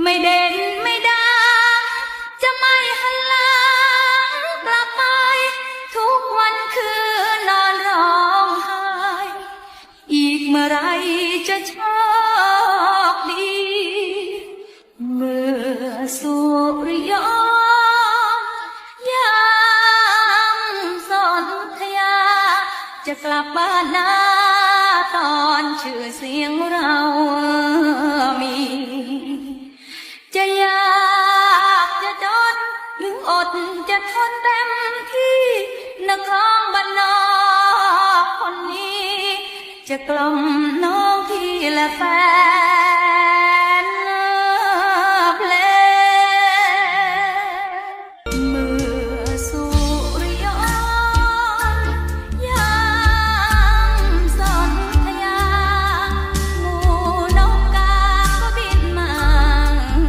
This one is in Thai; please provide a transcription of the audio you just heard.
ไม่เด่นไม่ดังจะไม่หันหลังกลับไป ทุกวันคืนนอนร้องไห้อีกเมื่อไรจะโชคดี เมื่อสุริยยามสนธยา จะกลับบ้านนาตอนชื่อเสียงเรา ดจะทนเต็มที่นักร้องบ้านนอกคนนี้ จะกล่อมน้องที่และแฟน